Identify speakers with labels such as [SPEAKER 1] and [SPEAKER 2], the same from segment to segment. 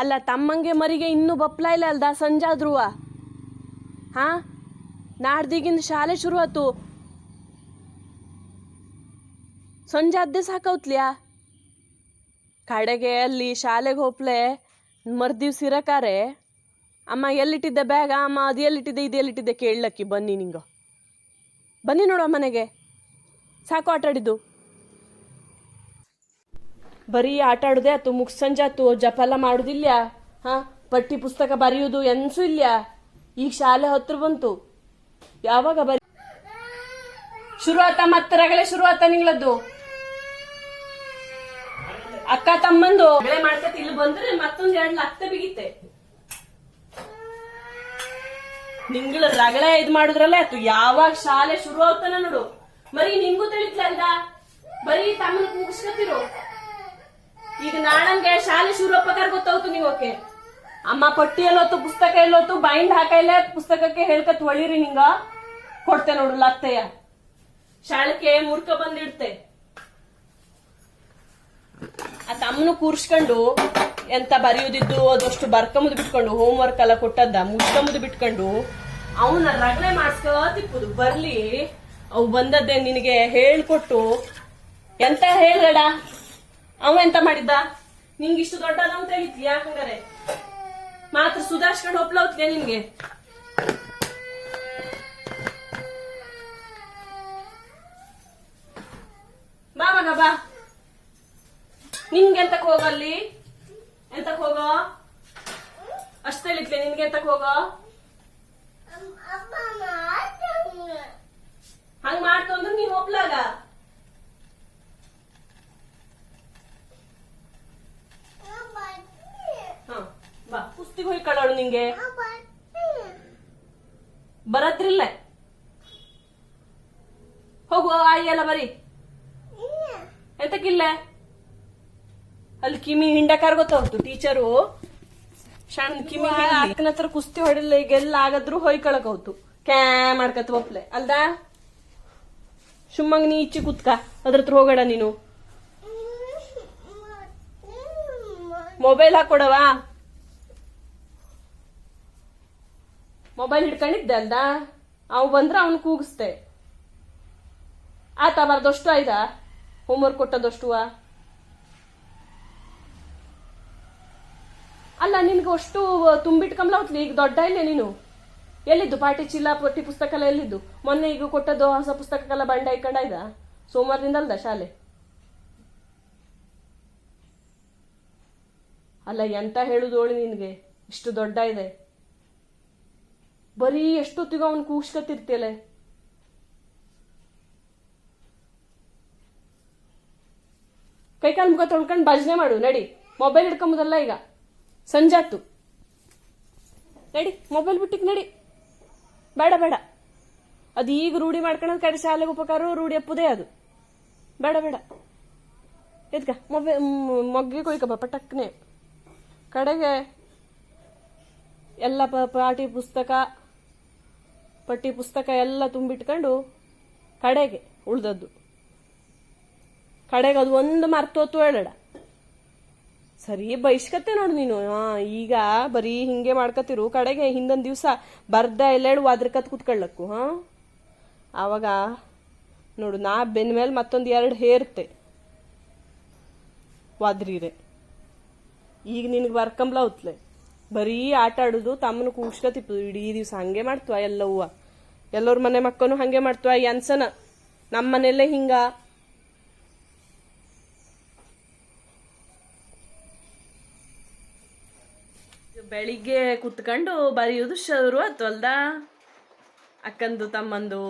[SPEAKER 1] ಅಲ್ಲ, ತಮ್ಮಂಗೆ ಮರಿಗೆ ಇನ್ನೂ ಬಪ್ಲ ಇಲ್ಲ ಅಲ್ದ? ಸಂಜಾದ್ರುವ ಹಾ? ನಾಡ್ದಿಗಿಂದ ಶಾಲೆ ಶುರು ಆತು ಸಂಜಾದ್ದೆ ಸಾಕೌತ್ಲ್ಯಾ? ಕಡೆಗೆ ಅಲ್ಲಿ ಶಾಲೆಗೆ ಹೋಪ್ಲೆ ಮರ್ದಿವ್ಸ ಇರಕಾರೆ ಅಮ್ಮ ಎಲ್ಲಿಟ್ಟಿದ್ದೆ ಬ್ಯಾಗ? ಅಮ್ಮ ಅದು ಎಲ್ಲಿಟ್ಟಿದ್ದೆ, ಇದು ಎಲ್ಲಿಟ್ಟಿದ್ದೆ ಕೇಳಕ್ಕಿ ಬನ್ನಿ ನಿಂಗ. ಬನ್ನಿ ನೋಡುವ ಮನೆಗೆ ಸಾಕು ಆಟ ಆಡಿದ್ದು ಬರೀ ಆಟ ಆಡುದೇ ಆತು ಮುಗ್ಸಂಜಾತು ಜಪಲ ಮಾಡುದಿಲ್ಲ ಹಾ? ಪಟ್ಟಿ ಪುಸ್ತಕ ಬರೆಯುವುದು ಎನ್ಸು ಇಲ್ಲ ಈಗ ಶಾಲೆ ಹತ್ರ ಬಂತು. ಯಾವಾಗ ಬರೀ ಶುರು ಆತ ಮತ್ತೆ ರಗಳೆ ಶುರು ಆತ ನಿಂಗಳದ್ದು? ಅಕ್ಕ ತಮ್ಮಂದು. ಬೆಳೆ ಮಾಡ್ಕತ್ ಇಲ್ಲಿ ಬಂದ್ರೆ ಮತ್ತೊಂದ್ ಎರಡ್ ಲಕ್ಷ ಬಿಗಿತ್ತೆ ನಿಂಗಳ ರಗಳೆ ಇದ್ ಮಾಡುದ್ರಲ್ಲ ಆಯ್ತು ಯಾವಾಗ ಶಾಲೆ ಶುರು ಆಗ್ತಾನ ನೋಡು. ಬರೀ ನಿಂಗೂ ತಿಳಿತ್ಲಲ್ದ ಬರೀ ತಮ್ಮನ ಕೂಗಿಸ್ಕತಿರು. ನಾಳಂಗೆ ಶಾಲೆ ಶುರು ಅಪ್ಪಕಾರ ಗೊತ್ತಾಯ್ತು ನೀವಕ್ಕೆ ಅಮ್ಮ ಪಟ್ಟಿ ಎಲ್ಲೋತು ಪುಸ್ತಕ ಎಲ್ಲೋತು ಬೈಂಡ್ ಹಾಕೈಲೆ ಪುಸ್ತಕಕ್ಕೆ ಹೇಳ್ಕತ್ ಒಳಿರಿ ನಿಂಗ. ಕೊಡ್ತೆ ನೋಡು ಲತ್ತಯ್ಯ. ಶಾಲೆಗೆ ಮುರ್ಕ ಬಂದಿಡ್ತೆ. ಆ ತಮ್ಮನು ಕೂರ್ಸ್ಕೊಂಡು ಎಂತ ಬರೆಯುದಿದ್ದು ಅದಷ್ಟು ಬರ್ಕಂಬುದು ಬಿಟ್ಕೊಂಡು ಹೋಮ್ ವರ್ಕ್ ಎಲ್ಲ ಕೊಟ್ಟದ್ದ ಮುಚ್ಕಂಬುದು ಬಿಟ್ಕೊಂಡು ಅವನ ರಗಳೆ ಮಾಡಿಸ್ಕೋತಿಪ್ಪುದು ಬರ್ಲಿ, ಅವು ಬಂದದ್ದೇ ನಿನಗೆ ಹೇಳ್ಕೊಟ್ಟು. ಎಂತ ಹೇಳ್ಬೇಡ? ಅವ ಎಂತ ಮಾಡಿದ್ದ? ನಿಂಗೆ ಇಷ್ಟು ದೊಡ್ಡದ ಅಂತ ಹೇಳಿದ್ಲಿ ಯಾಕಂಗಾರೆ ಮಾತ್ರ ಸುಧಾರ್ಸ್ಕೊಂಡು ಒಪ್ಲೌತ್ಲೆ ನಿನ್ಗೆ? ಬಾ ಮಗ ಬಾ. ನಿನ್ಗೆ ಎಂತಕ್ ಹೋಗಲ್ಲಿ ಎಂತಕ್ ಹೋಗೋ? ಅಷ್ಟ ಹೇಳಿದ್ಲೆ ನಿನ್ಗೆ ಎಂತಕ್ ಹೋಗೋ? ಹಂಗ್ ಮಾಡ್ತು ಅಂದ್ರೆ ನೀನ್ ಒಪ್ಲಾಗ ಹ ಬಾ ಕುಸ್ತಿಗೆ ಹೋಗಿ ಕಳೋಳು ನಿಂಗೆ ಬರದ್ರಿಲ್ಲ? ಹೋಗು ಆಯಿ ಎಲ್ಲ ಬರೀ. ಎಂತಕ್ಕಿಲ್ಲ ಅಲ್ಲಿ ಕಿಮಿ ಹಿಂಡಕಾರ ಗೊತ್ತಾಗ್ತು ಟೀಚರು. ಸಣ್ಣ ಕಿಮಿ ಅಕ್ಕನ ಹತ್ರ ಕುಸ್ತಿ ಹೊಡಿಲ್ಲ ಈಗೆಲ್ಲ ಆಗದ್ರು ಹೊಯ್ಕೊಳಕ್ ಹೋಯ್ತು ಕ್ಯಾ ಮಾಡ್ಕತ್ ಒಪ್ಲೆ. ಅಲ್ದಾ? ಸುಮ್ಮಂಗ್ ನೀ ಇಚ್ಚಿ ಕುತ್ಕ. ಅದ್ರ ಹತ್ರ ಹೋಗೋಣ ನೀನು. ಮೊಬೈಲ್ ಹಾಕೊಡವಾ? ಮೊಬೈಲ್ ಹಿಡ್ಕೊಂಡಿದ್ದೆ ಅಲ್ದ ಅವ್ ಬಂದ್ರ ಅವನ್ ಕೂಗಿಸ್ದೆ. ಆತ ಬರ್ದಷ್ಟು ಆಯ್ತಾ ಹೋಮ್ವರ್ಕ್ ಕೊಟ್ಟದಷ್ಟುವ? ಅಲ್ಲ, ನಿನ್ಗೆ ಅಷ್ಟು ತುಂಬಿಟ್ಕಂಬ್ಲ ಹೋತ್ಲಿ? ಈಗ ದೊಡ್ಡ ಇಲ್ಲ ನೀನು? ಎಲ್ಲಿದ್ದು? ಪಾಟಿ ಚೀಲ ಪಟ್ಟಿ ಪುಸ್ತಕ ಎಲ್ಲ ಎಲ್ಲಿದ್ದು? ಮೊನ್ನೆ ಈಗ ಕೊಟ್ಟದ್ದು ಹೊಸ ಪುಸ್ತಕಕ್ಕೆಲ್ಲ ಬಂಡ ಇಕ್ಕಂಡಾಯ್ದ? ಸೋಮವಾರದಿಂದ ಅಲ್ದ ಶಾಲೆ? ಅಲ್ಲ, ಎಂತ ಹೇಳುದು ಓಳಿ ನಿನ್ಗೆ? ಇಷ್ಟು ದೊಡ್ಡ ಇದೆ. ಬರೀ ಎಷ್ಟೊತ್ತಿಗೂ ಅವನ್ ಕೈ ಕೈಕಾಲು ಮುಖ ತೊಳ್ಕೊಂಡು ಭಜನೆ ಮಾಡು, ನಡಿ. ಮೊಬೈಲ್ ಹಿಡ್ಕೊಂಬುದಲ್ಲ ಈಗ. ಸಂಜಾತು. ನಡಿ ಮೊಬೈಲ್ ಬಿಟ್ಟಿಕ್ ನಡಿ. ಬೇಡ ಬೇಡ. ಅದು ಈಗ ರೂಢಿ ಮಾಡ್ಕೊಳ್ಳೋದು ಕಡೆ ಶಾಲೆಗೆ ಉಪಕಾರ, ರೂಢಿ ಅಪ್ಪುದೇ ಅದು. ಬೇಡ ಬೇಡ. ಎದ್ಕ? ಮೊಬೈಲ್ ಮೊಗ್ಗೆ ಕೊಯ್ಕಬ ಪಟಕ್ನೆ. ಕಡೆಗೆ ಎಲ್ಲ ಪಾಟಿ ಪುಸ್ತಕ ಪಟ್ಟಿ ಪುಸ್ತಕ ಎಲ್ಲ ತುಂಬಿಟ್ಕೊಂಡು ಕಡೆಗೆ ಉಳ್ದದ್ದು. ಕಡೆಗೆ ಅದು ಒಂದು ಮರ್ತೋತು ಹೇಳಡ ಸರಿ ಬೈಸ್ಕತ್ತೆ ನೋಡು ನೀನು. ಈಗ ಬರೀ ಹಿಂಗೆ ಮಾಡ್ಕತ್ತಿರು. ಕಡೆಗೆ ಹಿಂದೊಂದು ದಿವಸ ಬರ್ದ ಎಲ್ಲೆಡು ವಾದ್ರಕತ್ ಕುತ್ಕೊಳ್ಳಕ್ಕು ಹಾ? ಆವಾಗ ನೋಡು, ನಾ ಬೆನ್ ಮೇಲೆ ಮತ್ತೊಂದು ಎರಡು ಹೇರ್ತೆ ವಾದ್ರಿರೆ. ಈಗ ನಿನಗೆ ಬರ್ಕಂಬ್ಲ ಉತ್ಲೆ ಬರೀ ಆಟ ಆಡೋದು ತಮ್ಮನ ಕೂಡ್ಸ್ಕತಿಪ್ಪು ಇಡೀ ದಿವಸ ಹಂಗೆ ಮಾಡ್ತವ ಎಲ್ಲವ್ವ ಎಲ್ಲರ ಮನೆ ಮಕ್ಕನು ಹಂಗೆ ಮಾಡ್ತವ ಅನ್ಸನ. ನಮ್ಮ ಮನೆಯಲ್ಲೇ ಹಿಂಗ. ಬೆಳಿಗ್ಗೆ ಕುತ್ಕೊಂಡು ಬರೆಯೋದು ಶುರು ಆಯ್ತು ಅಲ್ದ? ಅಕ್ಕಂದು ತಮ್ಮಂದು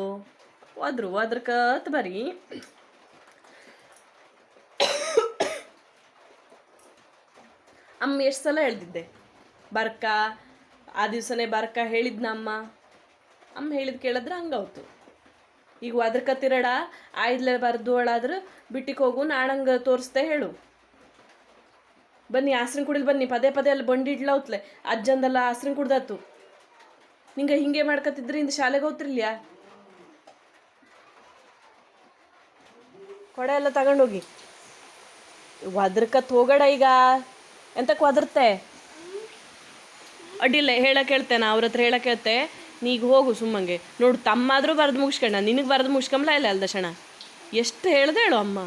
[SPEAKER 1] ಹೋದ್ರು ಕತ್ ಬರಿ. ಅಮ್ಮ ಎಷ್ಟು ಸಲ ಹೇಳ್ದಿದ್ದೆ ಬರ್ಕ, ಆ ದಿವ್ಸನೇ ಬರ್ಕ ಹೇಳಿದ್ನ ಅಮ್ಮ ಹೇಳಿದ ಕೇಳಿದ್ರೆ ಹಂಗಾವ್ತು ಈಗ ಒದ್ರಕತ್ತಿರಡ ಆಯ್ದ್ಲೆ ಬರ್ದು ಒಳಾದ್ರೆ ಬಿಟ್ಟಿಗೆ ಹೋಗು ನಾಳಂಗ ತೋರಿಸ್ದೆ ಹೇಳು. ಬನ್ನಿ ಆಸ್ರಿನ ಕುಡಿಲ್ ಬನ್ನಿ, ಪದೇ ಪದೇ ಅಲ್ಲಿ ಬಂಡಿ ಇಡ್ಲೌತ್ಲೆ. ಅಜ್ಜಂದೆಲ್ಲ ಆಸ್ರಿನ್ ಕುಡ್ದಾತು ನಿಂಗೆ ಹಿಂಗೆ ಮಾಡ್ಕತ್ತಿದ್ರೆ, ಇಂದ ಶಾಲೆಗೆ ಹೋಗ್ತಿರ್ಲ್ಯಾ? ಕೊಡೆ ಎಲ್ಲ ತಗೊಂಡೋಗಿ. ವದ್ರಕತ್ ಹೋಗಡ ಈಗ. ಎಂತಕ್ಕೆ ಒದರ್ತೆ? ಅಡ್ಡಿಲ್ಲ ಹೇಳಕ್ ಹೇಳ್ತೇನೆ ಅವ್ರ ಹತ್ರ ಹೇಳಕ್ಕೆ ಹೇಳ್ತೆ ನೀಗ ಹೋಗು ಸುಮ್ಮಂಗೆ. ನೋಡು ತಮ್ಮಾದರೂ ಬರೆದು ಮುಗಿಸ್ಕೊಂಡ ನಿನಗೆ ಬರೆದು ಮುಗಿಸ್ಕೊಂಬ್ಲ ಇಲ್ಲ ಅಲ್ದ ಶಣ ಎಷ್ಟು ಹೇಳ್ದೆ ಹೇಳು ಅಮ್ಮ.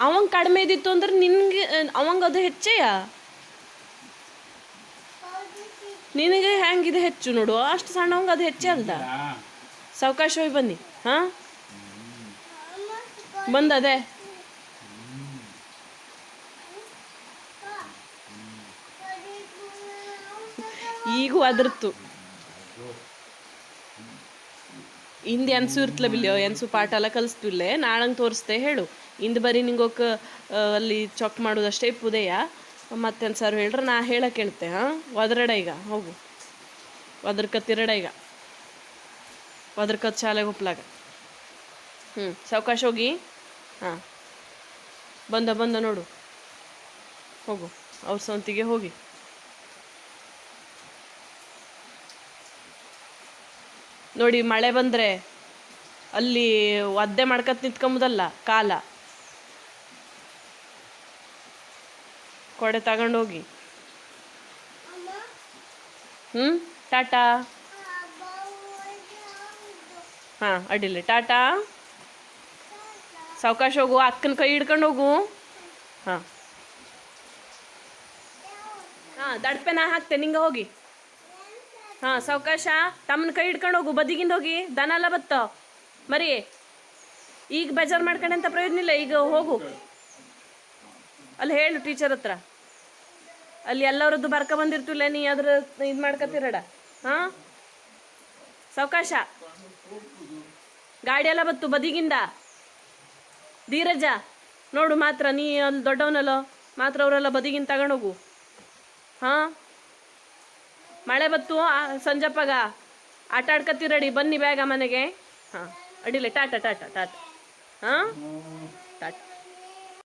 [SPEAKER 1] ಅವಂಗೆ ಕಡಿಮೆ ಇದ್ದಿತ್ತು ಅಂದ್ರೆ ನಿನಗೆ ಅವಂಗೆ ಅದು ಹೆಚ್ಚೆಯ? ನಿನಗೆ ಹೆಂಗಿದೆ ಹೆಚ್ಚು ನೋಡು ಅಷ್ಟು ಸಣ್ಣವಂಗೆ ಅದು ಹೆಚ್ಚೆ ಅಲ್ದ? ಸಾವಕಾಶ ಹೋಗಿ ಬನ್ನಿ ಹಾಂ? ಬಂದದೆ? ಈಗೂ ಅದರ್ತು ಹಿಂದೆ ಎನ್ಸು ಇರ್ತಲ ಬಿಲ್ಲಿಯೋ ಎನ್ಸು ಪಾಠ ಎಲ್ಲ ಕಲಿಸ್ತಿಲ್ಲೇ ನಾಳಂಗೆ ತೋರಿಸ್ತೆ ಹೇಳು. ಇಂದು ಬರೀ ನಿಂಗೋಕ ಅಲ್ಲಿ ಚೊಕ್ ಮಾಡೋದಷ್ಟೇ ಪುದೆಯ. ಮತ್ತೇನು ಸರ್ ಹೇಳ್ರೆ, ನಾ ಹೇಳಕ್ಕೆ ಹೇಳ್ತೆ ಹಾಂ? ಒದರಡ ಈಗ, ಹೋಗು. ಒದರ್ಕತ್ತಿರಡ ಈಗ. ಒದರ್ಕತ್ ಶಾಲೆಗೆ ಒಪ್ಲಾಗ. ಹ್ಞೂ ಸಾವಕಾಶ ಹೋಗಿ? ಹಾಂ. ಬಂದ ಬಂದ ನೋಡು. ಹೋಗು. ಅವ್ರ ಸ್ವಂತಿಗೆ ಹೋಗಿ. ನೋಡಿ, ಮಳೆ ಬಂದರೆ ಅಲ್ಲಿ ಒದ್ದೆ ಮಾಡ್ಕತ್ ನಿಂತ್ಕೊಂಬುದಲ್ಲ, ಕಾಲ. ಕೊಡೆ ತಗೊಂಡೋಗಿ. ಹ್ಞೂ ಟಾಟಾ? ಹಾಂ, ಅಡ್ಡಿಲ್ಲ. ಟಾಟಾ? ಸಾವಕಾಶ ಹೋಗು, ಅಕ್ಕನ ಕೈ ಹಿಡ್ಕೊಂಡು ಹೋಗು. ಹಾಂ. ಹಾಂ, ದಡ್ಪೆ ನಾ ಹಾಕ್ತೆ, ನಿಂಗೆ ಹೋಗಿ. ಹಾಂ, ಸಾವಕಾಶ. ತಮ್ಮನ ಕೈ ಹಿಡ್ಕೊಂಡು ಹೋಗು. ಬದಿಗಿಂದ ಹೋಗಿ. ದನ ಎಲ್ಲ ಬತ್ತ? ಮರಿ. ಈಗ ಬೇಜಾರು ಅಂತ ಪ್ರಯೋಜನ ಇಲ್ಲ. ಈಗ ಹೋಗು. ಅಲ್ಲಿ ಹೇಳು ಟೀಚರ್ ಹತ್ರ. ಅಲ್ಲಿ ಎಲ್ಲರದ್ದು ಬರ್ಕ ಬಂದಿರ್ತಿಲ್ಲ ನೀ ಅದ್ರ ಇದು ಮಾಡ್ಕತ್ತಿರಡ. ಹಾಂ? ಸಾವಕಾಶ. ಗಾಡಿ ಎಲ್ಲ ಬತ್ತು ಬದಿಗಿಂದ. ಧೀರಜ, ನೋಡು ಮಾತ್ರ. ನೀ ಅಲ್ಲಿ ದೊಡ್ಡವನಲ್ಲೋ? ಮಾತ್ರ ಅವರೆಲ್ಲ ಬದಿಗಿಂದ ತಗೊಂಡೋಗು ಹಾಂ? ಮಳೆ ಬತ್ತು ಸಂಜಪ್ಪಗ ಆಟ ಆಡ್ಕತ್ತೀರಡಿ ಬನ್ನಿ ಬೇಗ ಮನೆಗೆ. ಹಾಂ ಅಡಿಲೆ ಟಾಟಾ ಟಾಟಾ ಟಾಟಾ. ಹಾಂ? ಟಾಟಾ.